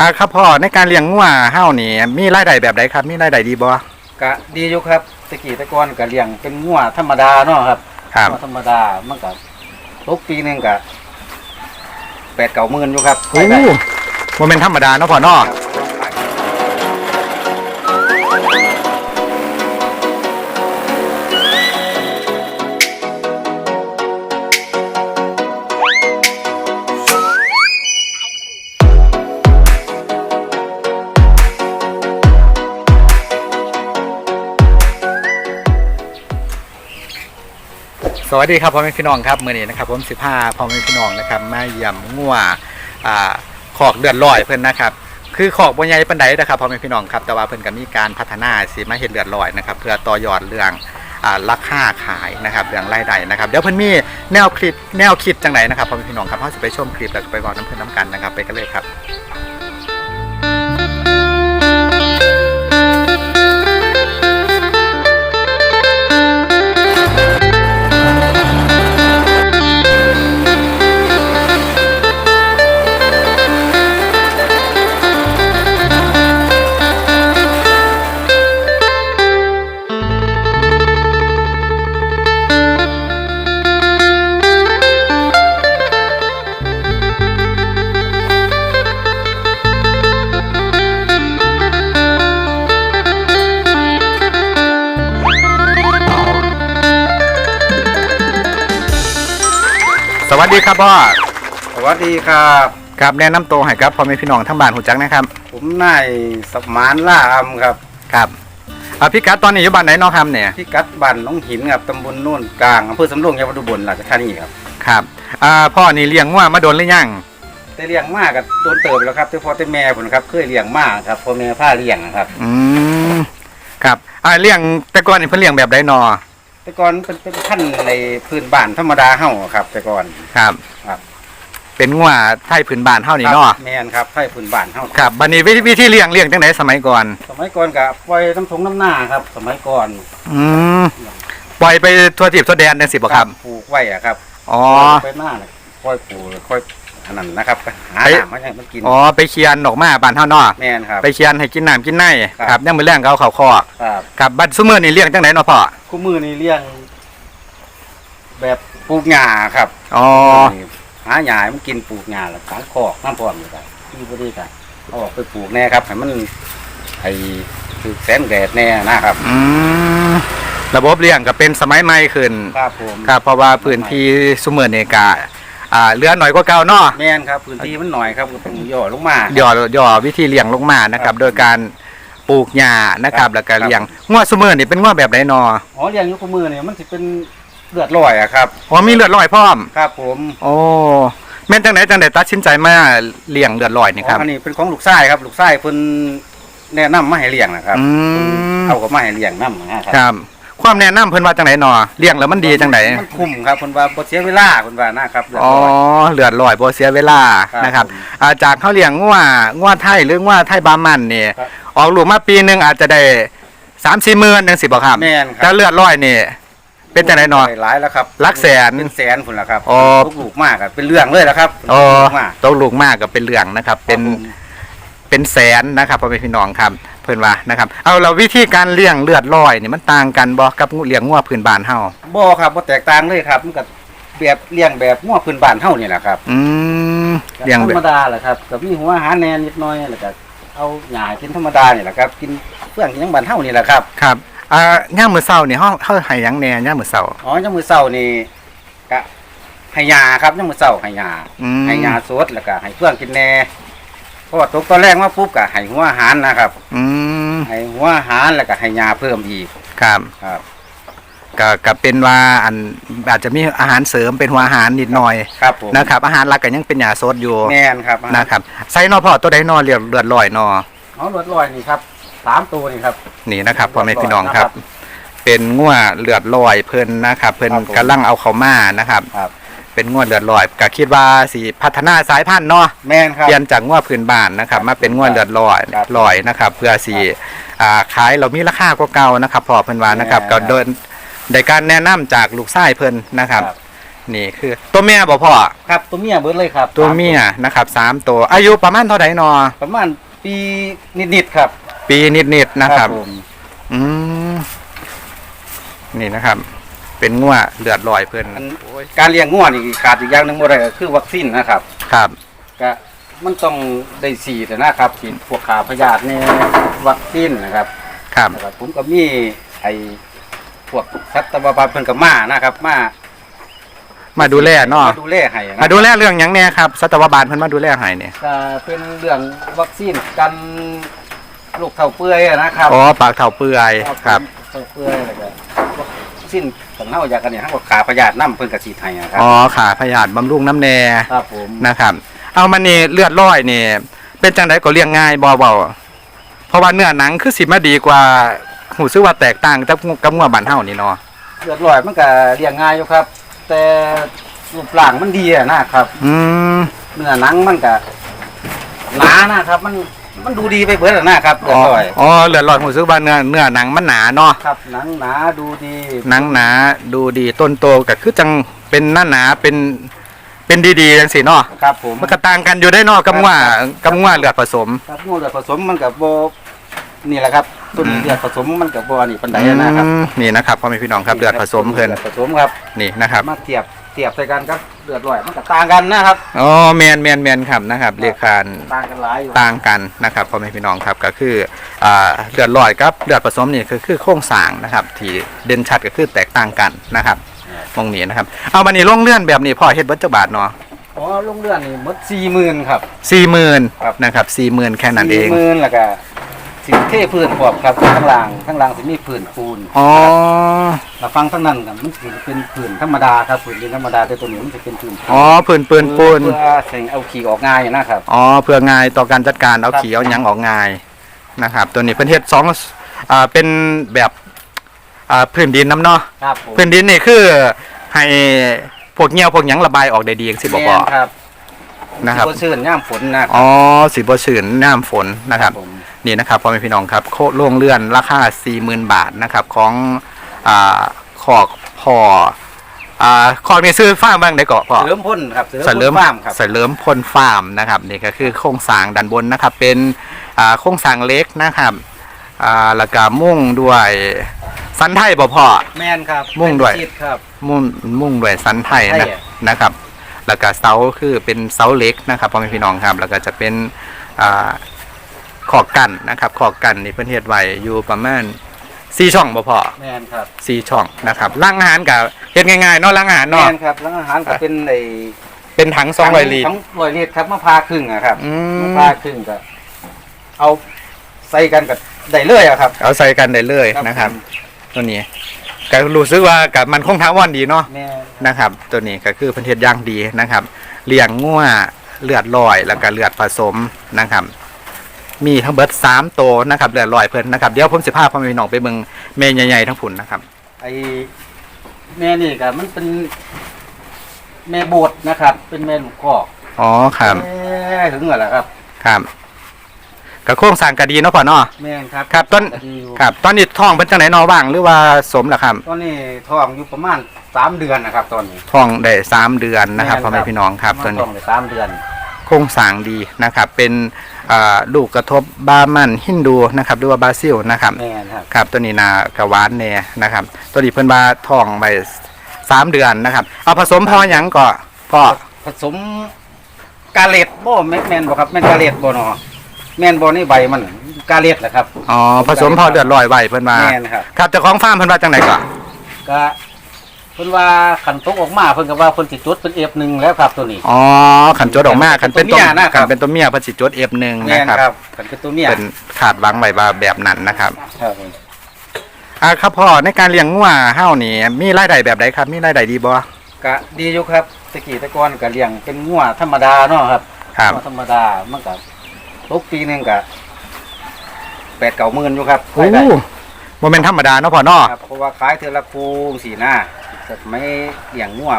อ่าครับพ่อในการเลี้ยงงัวเฮานี่มีรายได้แบบใดครับ มีรายได้ดีบ่กะดีอยู่ครับตะกี้แตะกอนกะเลี้ยงเป็นงัวธรรมดาเนาะครับครับงัวธรรมดามันก็ตกปีหนึงกะแปดเก้าหมื่นอยู่ครับโอ้บ่แม่นธรรมดาเนาะพ่อเนาะ สวัสดีครับพ่อแม่พี่น้องครับมื้อนี้นะครับผม15พ่อแม่พี่น้องนะครับมาเยี่ยมงัวอ่าขอกเดือดลอยเพิ่อนนะครับคือขอกบ่ใหญ่ปานใดนะครับพ่อแม่พี่น้องครับแต่ว่าเพิ่อนก็มีการพัฒนาสิมาเฮ็ดเลือดลอยนะครับเพื่อต่อยอดเรื่องอ่าราคาขายนะครับเรื่องรายได้นะครับเดี๋ยวเพิ่อนมีแนวคิดแนวคิดจังไดนนะครับพ่อแม่พี่น้องครับเฮาสิไปชมคลิปแล้วก็ไปบอกน้ำเพิ่อนน้ำกันนะครับไปกันเลยครับ ดีครับพ่อ สวัสดีครับ ครับแนะนำตัวให้ครับพ่อแม่พี่น้องทั้งบ้านหูจักนะครับ ผมนายสมานล่าอำครับ ครับอ่าพี่กัดตอนนี้อยู่บ้านไหนเนาะครับเนี่ยที่กัดบ้านหน้องหินครับตำบลโน่นกลางอำเภอสำโรงจังหวัดอุบลราชธานีครับ ครับอ่าพ่อนี่เลี้ยงงัวมาโดนหรือยังแต่เลี้ยงมากกับโดนเติบแล้วครับแต่พอแต่แม่ผมครับเคยเลี้ยงมากครับพ่อแม่ผ้าเลี้ยงนะครับ อืม ครับอ่าเลี้ยงแต่ก่อนนี่เพิ่นเลี้ยงแบบใดนอ แต่ก่อนเป็นเป็นขั้นในพื้นบ้านธรรมดาเฮาครับ แต่ก่อน ครับ ครับ เป็นงัวไทยพื้นบ้านเฮานี่เนาะแม่นครับไทยพื้นบ้านเฮาครับบัดนี้วิธีวิธีเลี้ยงเลี้ยงจังไดสมัยก่อน สมัยก่อนกับปล่อยน้ำทงน้ำหน้าครับ สมัยก่อนอืมปล่อยไปทั่วทิพย์ทั่วแดนจังสิบ่ครับ ปลูกไว้อะครับอ๋อ ปล่อยไปหน้าเนี่ยค่อยปลูกค่อย อันนั้นนะครับหาไปน้ำมาให้มันกินอ๋อไปเคียนออกมาบ้านเฮาเนาะแม่นครับ ไปเคียนให้กินน้ำกินในครับ ครับยังมื้อแรงก็เอาเข้าคอกครับครับบัดซุมื้อนี่เลี้ยงจังไดเนาะพ่อคู่มือนี่เลี้ยง แบบปลูกหญ้าครับอ๋อหาหญ้าให้มันกินปลูกหญ้าแล้วของคอกน้ำพร้อมอยู่ครับที่บ่ดีกันเอาออกไปปลูกแน่ครับให้มันไอ้คือแสงแดดแน่นะครับ อืมระบบเลี้ยงก็เป็นสมัยใหม่ขึ้น ครับผม ครับเพราะว่าพื้นที่ซุมื้อนี่ก็ อ่าเหลือน้อยกว่าเก่าเนาะแม่นครับพื้นที่มันหน่อยครับก็ต้องย่อลงมา ย่อย่อวิธีเลี้ยงลงมานะครับครับโดยการปลูกหญ้านะครับครับแล้วก็ครับเลี้ยงงัวซุมื้อนี่เป็นงัวแบบไหนนออ๋อเลี้ยงอยู่คู่มือเนี่ยมันสิเป็นเลือดลอยอะครับอ๋อมีเลือดลอยพร้อมครับ ผมโอ้แม่นจังไดจังไดตัดสินใจมาเลี้ยงเลือดลอยนี่ครับอ๋ออันนี้เป็นของลูกชายครับลูกชายเพิ่นแนะนำมาให้เลี้ยงนะครับอืมเอาก็มาให้เลี้ยงนำนะคครับรับ ความแนะนำเพิ่นว่าจังไดนอเลี้ยงแล้วมันดีจังไดมันคุ้มครับเพิ่นว่าบ่เสียเวลาเพิ่นว่านะครับเลือดอ๋อลอยเลือดลอยบ่เสียเวลาครับนะครับผมอ่าจากเขาเลี้ยงงัวงัวไทยหรืองัวไทยบามันนี่ครับออกลูกมาปีหนึงอาจจะได้3-4หมื่นจังซี่บ่ครับแม่นครับแต่เลือดลอยนี่เป็นจังไดนอได้หลายแล้วครับหลักแสนเป็นแสนพุ่นล่ะครับอ๋อลูกลูกมากอะเป็นเรื่องเลยล่ะครับอ๋อลูกมากตกลูกมากก็เป็นเรื่องนะครับ เป็นครับผม เป็นแสนนะครับพ่อแม่พี่น้องครับเพิ่นว่านะครับเอาเราวิธีการเลี้ยงเลือดลอยนี่มันต่างกันบ่กับเลี้ยงงัวพื้นบ้านเฮาบ่ครับบ่แตกต่างเลยครับมันก็แบบเลี้ยงแบบงัวพื้นบ้านเฮานี่แหละครับอืมเลี้ยงธแบรบรมดาแหละครับก็มีหัวอาหารแหน่นิดหน่อยแล้วก็เอาหญ้ากินธรรมดานี่แหละครับ กินเพื่องกินหยังบ้านเฮานี่แหละครับครับอ่าย่ามมื้อเช้านี่เฮาเฮาให้หยังแหน่ย่ามมื้อเช้าอ๋อยามมื้อเช้านี่ก็ให้ยาครับยามมื้อเช้าให้ยาอืมให้ยาสดแล้วก็ให้เพื่อนกินแหน่ เพราะว่าตกตอนแรกมาปุ๊บก็ให้หัวอาหารนะครับอืมให้หัวอาหารแล้วก็ให้ยาเพิ่มอีกครับครับ ก็ก็เป็นว่าอันอาจจะมีอาหารเสริมเป็นหัวอาหารนิดหน่อยครับผมนะครับ อาหารหลักก็ยังเป็นยาสดอยู่แม่นครับนะครับไซนอพอตัวใดนอเลือดเลือดลอยนอเอารถลอยนี่ครับสามตัวนี่ครับนี่นะครับพ่อแม่พี่น้องครับครับเป็นงัวเลือดลอยเพิ่นนะครับ เพิ่นครับผมกำลังเอาเขามานะครับครับ เป็นงัวเลือดลอยก็คิดว่าสิพัฒนาสายพันธุ์เนาะแม่นครับ เปลี่ยนจากงัวพื้นบ้านนะครับ มาเป็นงัวเลือดลอยครับลอยนะครับ เพื่อสิอ่าขายเรามีราคากว่าเก่านะครับพอเพิ่นว่านะครับแน่ก็เดินได้การแนะนำจากลูกชายเพิ่นนะครับ นี่คือตัวเมียบ่พ่อครับตัวเมียเบิดเลยครับตัวเมียนะครับสามตัวอายุประมาณเท่าไหร่นอประมาณปีนิดๆครับปีนิดๆนะครับ ผม อืมนี่นะครับ เป็นงัวเลือดลอยเพิ่นอันการเลี้ยงงัวนี่ขาดอีกอย่างหนึงบ่ได้ก็คือวัคซีนนะครับครับ ก็มันต้องได้ฉีดนะครับฉีดพวกขาพยาธิเนี่ยวัคซีนนะครับ ครับนะครับผมก็มีไอ้พวกสัตวบาลเพิ่นก็มานะครับ มามาดูแลเนาะมาดูแลให้นะมาดูแลเรื่องหยังแน่ครับสัตวบาลเพิ่นมาดูแลให้เนี่ยก็เป็นเรื่องวัคซีนกันลูกเท่าเปื่อยอะนะครับอ๋อปากเท่าเปื่อยครับ เท่าเปื่อยแล้วก็ วัคซีนของเฮาอยากกันเนี่ยเฮาก็ขาพยาธินํเพิ่นก็ฉีดให้อะครับอ๋อขาพยาธิบำรุงน้ำแน่ครับผมนะครับ เอามันนี่เลือดลอยนี่เป็นจังไดก็เลี้ยงง่ายบ่เบาเพราะว่าเนื้อหนังคือสิมาดีกว่าหูซื้อว่าแตกต่างกับกับงัวบ้านเฮานี่เนาะเลือดลอยมันก็เลี้ยงง่ายอยู่ครับ แต่รูปร่างมันดีอะนะครับ อืมเนื้อหนังมันก็หนานะครับ มัน มันดูดีไปเบิดอะนะครับเลือ๋ออดลอยอ๋อเลือดลอยหูซื้อว่าเนื้อเนื้อหนังมันหนาเนาะครับหนังหนาดูดีหนังหนาดูดีต้นโตก็คือจังเป็นหน้าหนาเป็นเป็นดีๆจังซี่เนาะครับผมมันก็ต่างกันอยู่ได้เนาะกับงัวกับงัวเลือดผสมครับงูเลือดผสมมันกับโบนี่แหละครับตัวนี้เลือดผสมมันกับโบอันนี้ปันไดนะครับอืมนี่นะครับพ่อแม่พี่น้องครับเลือดผสมเพิ่นลือดผสมครับนี่นะครับมาเทียบเทียบใส่กันครับ เลือดลอยมันก็ต่างกันนะครับ อ๋อแมนแมนแมนครับนะครับเรียกการต่างกันหลายอยู่ต่างกันนะครับพ่อแม่พี่น้องครับก็คืออ่าเลือดลอยกับเลือดผสมนี่คือคือโครงสร้างนะครับ ที่เด่นชัดก็คือแตกต่างกันนะครับตรงนี้นะครับเอาบันนี้ลงเลื่อนแบบนี้พ่อเฮ็ดเบัจจบาทเนาะอ๋อลงเลือดนี่หมดสี่หมื่นครับสี่หมื่นครับ นะครับสี่หมื่นแค่นั้นเอง สี่หมื่นแล้วก็ สิเทพื้นพวกครับข้างล่างข้างล่างสิมีพื้นปูนอ๋อเราฟังทั้งนั้นครับมันสิเป็นพื้นธรรมดาครับพื้นดินธรรมดาแต่ตัวนี้มันจะเป็นพื้นอ๋อปืนปืนปูนเพื่อแข่งเอาขี่ออกง่ายนะครับอ๋อเพื่อง่ายต่อการจัดการเอาครับขี่เอาหยังออกง่ายนะครับ ตัวนี้เพิ่นเฮ็ดสองอ่าเป็นแบบอ่าพื้นดินน้ำเนาะครับผมพื้นดินนี่คือให้พวกเงี้ยวพวกหยังระบายออกได้ดีจังสิบ่พอแม่นครับนะครับ สิชื่นย่ามฝนนะอ๋อสีบ่ชื้นน้ำฝนนะครับ ผม นี่นะครับพ่อแม่พี่น้องครับโคโรงเรือนราคา40,000 บาทนะครับของอ่าขอกพออ่าขอกนี่ซื้อฟาร์มบ้างได้เกาะพ่อ เสริมพ่นครับเสริมฟาร์มครับเสริมพลฟาร์มนะครับนี่ก็คือโครงสร้างด้านบนนะครับ เป็นอ่าโครงสร้างเล็กนะครับอ่าแล้วก็มุ่งด้วยสันไทยบ่พ่อ แมนครับมุ่งด้วยเป็นชีทครับ มุ่งมุ่งด้วยสันไทยสันไทนะยอะ นะครับ แล้วก็เสาคือเป็นเสาเล็กนะครับพ่อแม่พี่น้องครับ แล้วก็จะเป็นอ่า ขอกกันนะครับขอกกันนี่เพิ่นเฮ็ดไว้อยู่ประมาณสี่ช่องบ่พอแมนครับสี่ช่องนะครับล้างอาหารกับเฮ็ดง่ายๆเนาะล้างอาหารแมเนาะนครับแล้วอาหารก็เป็นไอ้เป็นถังซองร้อยลิตรทั้งร้อยลิตรครับมะพร้าครึ่งอะครับอืมะมพร้าครึ่งก็เอาใส่กันกับได้เลยอะครับเอาใส่กันได้เลยนะครับตัวนี้ก็รู้สึกว่ากับมันคงท้าวันดีเนาะ แม่นนะครับตัวนี้ก็คือเพันเทศย่างดีนะครับเลี้ยงงัวเลือดลอยแล้วก็เลือดผสมนะครับ มีทั้งเบิดสามโตวนะครับเลือดลอยเพิ่นนะครับเดี๋ยวผมสิพาพ่อแม่พี่น้องไปเบิ่งเมนใหญ่ๆทั้งผุนนะครับ ไอ้แม่นี่ก็มันเป็นแม่โบดนะครับ เป็นแม่ลูกคอกอ๋อครับแม่ถึงเหรอครับ ครับก็โครงสร้างก็ดีเนาะพ่อเนาะแม่นครับครับต้นก็ดีอยู่ครับตอนนี้ท้องเป็นจังไหนเนอว่างหรือว่าสมล่ะครับตอนนี้ท้องอยู่ประมาณสามเดือนนะครับ ตอนนี้ท้องได้สามเดือนนะครับพ่อแม่พี่น้องครับปตัวระมาณนี้ท้องได้สามเดือน โครงสร้างดีนะครับ เป็นอ่าลูกกระทบบามันฮินดูนะครับหรือว่าบราซิลนะครับแม่นครับครับตัวนี้นากระหวานแน่นะครับ ตัวนี้เพิ่นว่าทองไปสามเดือนนะครับ เอาผสมพอหยังก็พอผสมกาเลตบ่แม่นแม่นบ่ครับแม่นกาเลตบ่เนาะแม่นบ่นี่ใบมันกาเลตแหละครับอ๋อผสมพอเดือดลอยไว้เพิ่นว่าแม่นครับครับเจ้าของฟาร์มเพิ่นว่าจังไหนก็ก็ เพิ่นว่าขันตกออกมาเพิ่นก็ว่าเพิ่นสิจดเป็น F1 แล้วครับตัวนี้ อ๋อขันจดออกมาขันเป็นตัวเมียนะครัขับนเป็นตัวเมียเพิ่นสิจด F1 แม่นะนครับ ครับขันเป็นตัวเมียเป็นขาดหวังไว้ว่าแบบนั้นนะครับครับผมอ่าครับพ่อในการเลี้ยงงัวเฮานี่มีรายได้แบบใดครับ มีรายได้ดีบ่ก็ดีอยู่ครับตะกี้แตะกอนก็เลี้ยงเป็นงัวธรรมดาเนาะครับครับ งัวธรรมดามันก็ตกปีหนึงก็แปดเก้าหมื่นอยู่ครับโอ้รายได้บ่แม่นธรรมดาเนาะพ่อเนาะครับเพราะว่าขายเทอละคูสีหน้า แต่ไม่เลี้ยงงัว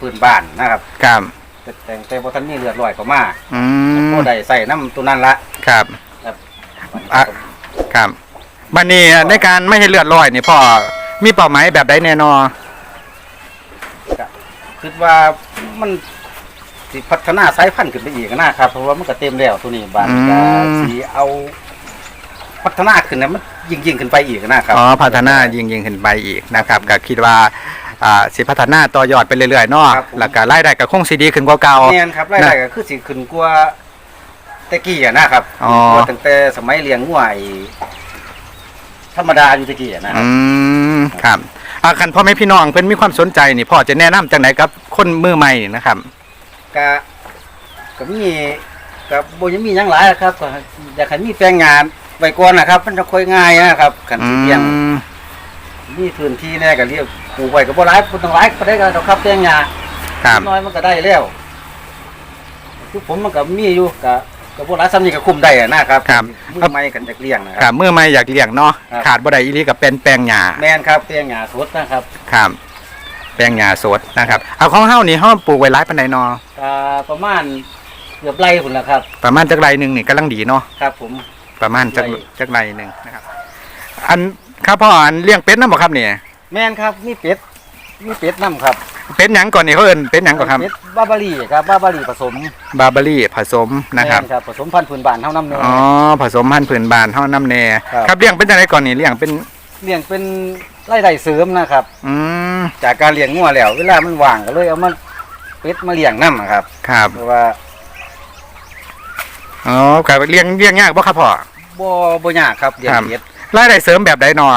ปืนบ้านนะครับครับแต่แต่งแต่บ่ทันมีเลือดลอยเข้ามาอืมบ่ได้ใส่น้ำตัวนั้นละครับครับอะครับบัดนี้ในการไม่ให้เลือดลอยนี่พ่อมีเป้าหมายแบบใดแน่นอนคิดว่ามันสิพัฒนาสายพันธุ์ขึ้นไปอีกนะครับ เพราะว่ามันก็เต็มแล้วตัวนี้บานก็สีเอา พัฒนาขึ้นนะมัน ยิ่งยิ่งขึ้นไปอีกนะครับอ๋อพัฒนายิ่งยิ่งขึ้นไปอีกนะครับก็คิดว่าอ่าสิพัฒนาต่อยอดไปเรื่อยๆเนาะครับผม แล้วก็รายได้ก็คงสิดีขึ้นกว่าเก่าแม่นครับรายได้ก็คือสิขึ้นกว่าแตะกี้อะนะครับอ๋อ กว่าตั้งแต่สมัยเลี้ยงงัวไอ้ธรรมดาอยู่แตะกี้อะนะครัอืบมครับอ่าคันพ่อแม่พี่น้องเพิ่นมีความสนใจนี่พ่อจะแนะนำจังไหนกับคนมือใหม่นี่นะครับก็ก็มีก็บ่ยังมีหยังหลายนะครับก็อยากให้มีแปลงงาน ไว้ก่อนนะครับ มันจะค่อยง่ายนะครับคันอืสิเลี้ยงมมีพื้นที่แน่ก็เรียกปลูกไว้ก็บ่หลายบ่ต้องหลายก็ได้ก็ดอกครับแปลงงานครับน้อยมันก็ได้แล้วคือผมมันก็มีอยู่ก็ก็บ่หลายซ้ำนี่ก็คุมได้อะนะครับครับ มือใหม่กันจักเลี้ยงนะคครัรับบมือใหม่อยากเลี้ยงเนาะครับ ขาดบ่ได้อีหลีกับเป็นแปลงหญ้าแม่นครับแปลงงานสดนะครับครับแปลงหญ้าสดนะครับ เอาของเฮานี่เฮาปลูกไว้หลายปานใดเนาะก็ประมาณเกือบไร่พุ่นละครับ ประมาณจักไรหนึงนี่กำลังดีเนาะครับ ผม ประมาณจักไร่จักไรหนึงนะครับ อันครับพ่ออันเลี้ยงเป็ดนำบ่ครับนี่แม่นครับมีเป็ดมีเป็ดนํครับ เป็ดหยังก่อนนี่เขาเอิ้นเป็ดหยังก่อนครับเป็ดบาบารีครับบาบารีผสมบาร์เบอรี่ผสมนะครับแม่ครับผสมพันธุ์พื้นบ้านเท่าน้ำเนยอ๋อผสมพันธุ์ผืนบานเฮาน้ำแน่ครับครับเลี้ยงเป็นจังไดก่อนนี่เลี้ยงเป็นเลี้ยงเป็นไร่ไร่เสริมนะครับ อืมจากการเลี้ยงงัวแล้ว เวลามันว่างก็เลยเอามันเป็ดมาเลี้ยงน้ำครับ ครับเพราะว่า อ๋อครับเลี้ยงเลี้ยงยากบ่ครับพ่อ บ่บ่ยากครับเลี้ยงครับเป็ดรายได้เสริมแบบใดนอ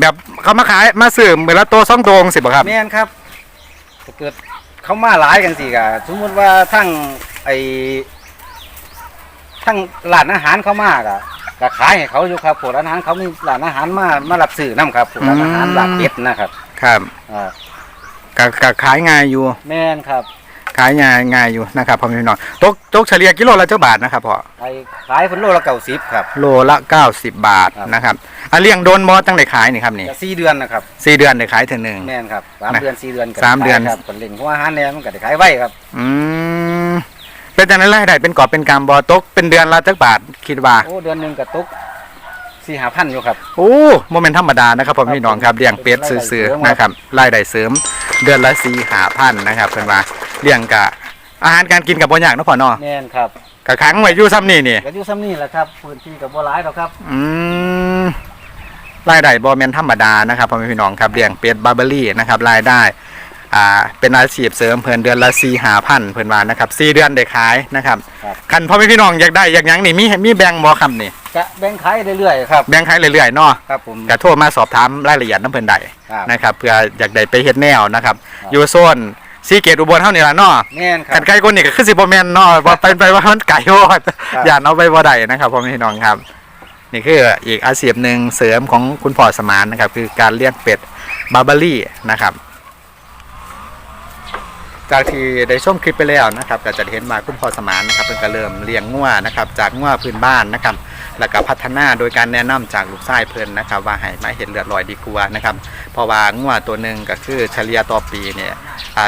แบบเขามาขายมาซื้อเวลาโตวสองโตวสิบ่ครับ แม่นครับถ้าเกิดเขามาหลายกันสิกะสมมติว่าทั้งไอ้ทั้งร้านอาหารเขามากะก็ขายให้เขาอยู่ครับพวกร้านอาหารเขามีร้านอาหารมามารับซื้อน้ำครับพวกร้านอาหารอืม ลาบเป็ดนะครับครับอ่าก็ก็ขายง่ายอยู่ แม่นครับ ขายง่ายง่ายอยู่นะครับพ่อแม่พี่น้องตกตกเฉลี่ยกิโลละเจ้าบาทนะครับพ่อไอ้ขายเพิ่นโลละเก้าสิบครับ โลละ 90 บาทครับ นะครับอะเลี้ยงโดนบ่ตั้งได้ขายนี่ครับนี่จะสี่เดือนนะครับสี่เดือนได้ขายเทื่อหนึง แม่นครับสามนะเดือนสี่เดือนก็สามเดือน ขยครับผลเล่งหัวอาหารแหน่มันก็ได้ขายไว้ครับอืมเป็นจังไดรายได้เป็นกอบเป็นกำบ่ตกเป็นเดือนละจักบาทคิดว่า โอ้เดือนหนึ่งก็ตก สี่ห้าพันอยู่ครับ โอ้โมเมนต์ธรรมดานะครับพ่อพี่น้องครับเลี้ยงเป็ดซื่อๆนะครับรายได้เสริมเดือนละสี่หาพันนะครับเพิ่นว่าเลี้ยงกะอาหารการกินกับบ่ยากเนาะพ่อเนาะแม่นครับกะขังไว้อยู่ซ้ำนี่นี่ก็อยู่ซ้ำนี่แหละครับพื้นที่กับบัวหลายหรอกครับ อืมรายได้บ่แม่นธรรมดานะครับพ่อแม่พี่น้องครับเลี้ยงเป็ดบาร์เบอรี่นะครับรายได้อ่าเป็นอาชีพเสริมเพิ่นเดือนละสี่หาพันเพิ่นว่านะครับสี่เดือนได้ขายนะครับครับคันพ่อแม่พี่น้องอยากได้อยากหยังนี่มีมีแบ่งบ่ครับนี่ จะแบ่งขายเรื่อยๆครับ แบ่งขายเรื่อยๆเนาะครับผมก็โทรมาสอบถามรายละเอียดน้ำเพิ่นได้ครับนะครับเพื่ออยากได้ไปเฮ็ดแนวนะครับครับ อยู่โซนซีเกตอุบลเฮานี่ล่ะเนาะแม่นครักับ นไกลคนนี่ก็คือสิบ่แม่นเนาะว่าไปไปว่ามันไกลโพดครับ อย่าเอาไปบ่ได้นะครับพ่อแม่พี่น้องครับ นี่คืออีกอาชีพหนึ่งเสริมของคุณพ่อสมานนะครับ คือการเลี้ยงเป็ดบาร์เบอรี่นะครับ จากที่ได้ชมคลิปไปแล้วนะครับก็จะเห็นมาคุณพ่อสมานนะครับเพิ่นก็เริ่มเลี้ยงงัวนะครับ จากงัวพื้นบ้านนะครับ แล้วก็พัฒนาโดยการแนะนำจากลูกชายเพิ่นนะครับว่าให้มาเห็นเลือดลอยดีกว่านะครับเพราะว่างัวตัวหนึ่งก็คือเฉลี่ยต่อปีเนี่ย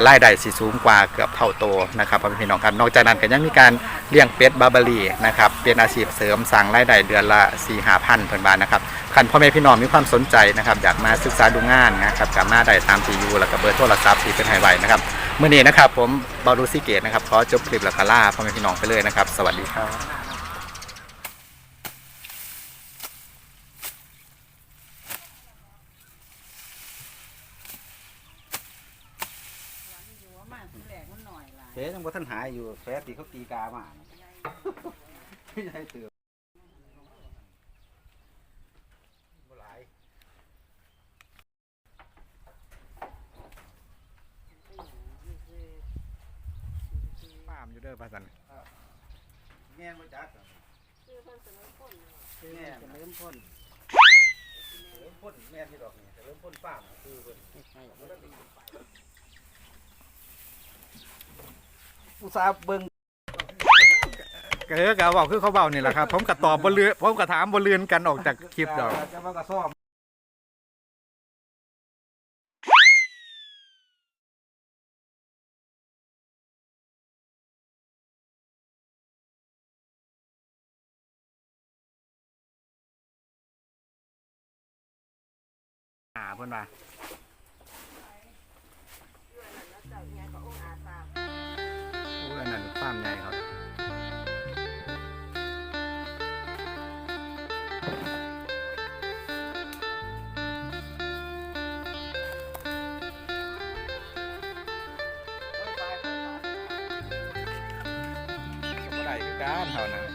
รายได้สิสูงกว่าเกือบเท่าโตนะครับพี่น้องครับนอกจากนั้นก็ยังมีการเลี้ยงเป็ดบาเบอรี่นะครับเป็นอาชีพเสริมสร้างรายได้เดือนละ4ี่หาพันเพิ่นบาทนะครับคันพ่อแม่พี่น้องมีความสนใจนะครับอยากมาศึกษาดูงานนะครับกับมาได้ตามที่อยู่แล้วก็เบอร์โทรศัพท์ที่เป็นไฮไวนะครับเมื่อนี้นะครับผมบารูซิเกตนะครับขอจบคลิปแล้วก็ล่าพ่อแม่พี่น้องไปเลยนะครับ สวัสดีครับ ยังบ่ทันหายอยู่แฟตีเขาตีกามาไม่ใช่เตือบ่หลายป้ามอยู่เด้อป้าสันแม่นบ่จักอะแม่นเริ่มพ่นเริ่มพ่นแม่นที่ดอกนี่เริ่มพ่นป้ามคือเพิ่น อุตส่าห์เบิ่งเออกะเบอกคือเขาเบานี่แหละครับ ผมกะตอบบนเรือผมกะถามบนเรือนกันออกจากคลิปดอก จะมากระซ่อมหาเพิ่นว่า na.